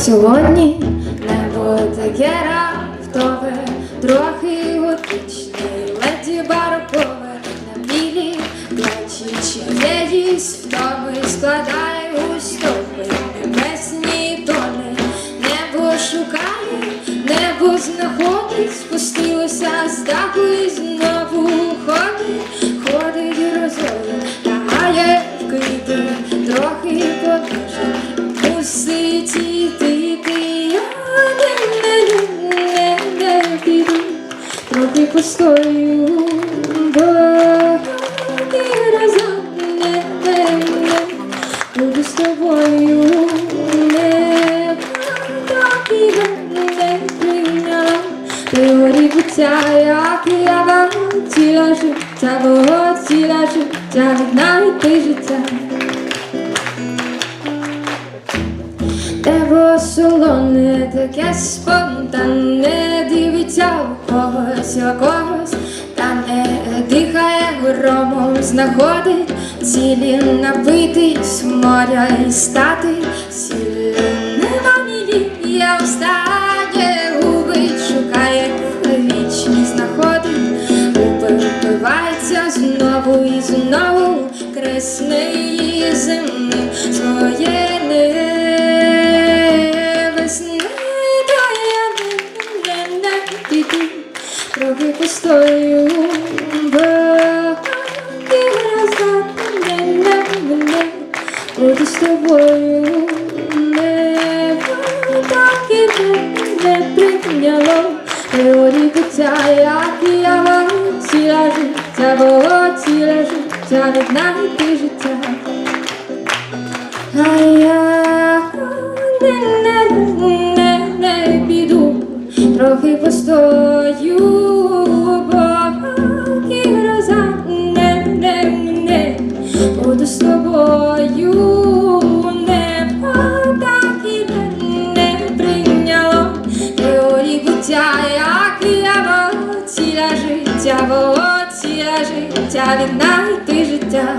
Сьогодні небо таке раптове, трохи готичне, леді барокове, на білі плечі. Чиєїсь втоми складає у стопи. Небесні тони, небо шукає, небо знаходить, спустилося з даху і знову ходить, ходить розою, лягає в квіти, трохи подуже. Мусить трохи постою, ти разом не, не, не, буду з тобою, не, і не прийняла, теорії буття, як я вам ціла життя, бо ціла життя, віднайти життя. Небо солоне, таке спонтанне, когось, когось, та не дихає громом, знаходить цілі напитись моря і стати. Сіллю нема мілі, є останнє губить, шукає вічність знаходить, упивається знову і знову кресне її земли своє трохи постою, бо ти разом не, не, не, буду з тобою, небо так і не, не прийняло, теорії буття, як і я ціла життя, бо ціле життя, віднайти життя. А я трохи постою, і гроза. Не, не, не, буду з тобою, не так і не, прийняло. Теорії буття, як я ціля життя, ціля життя, віднайти життя.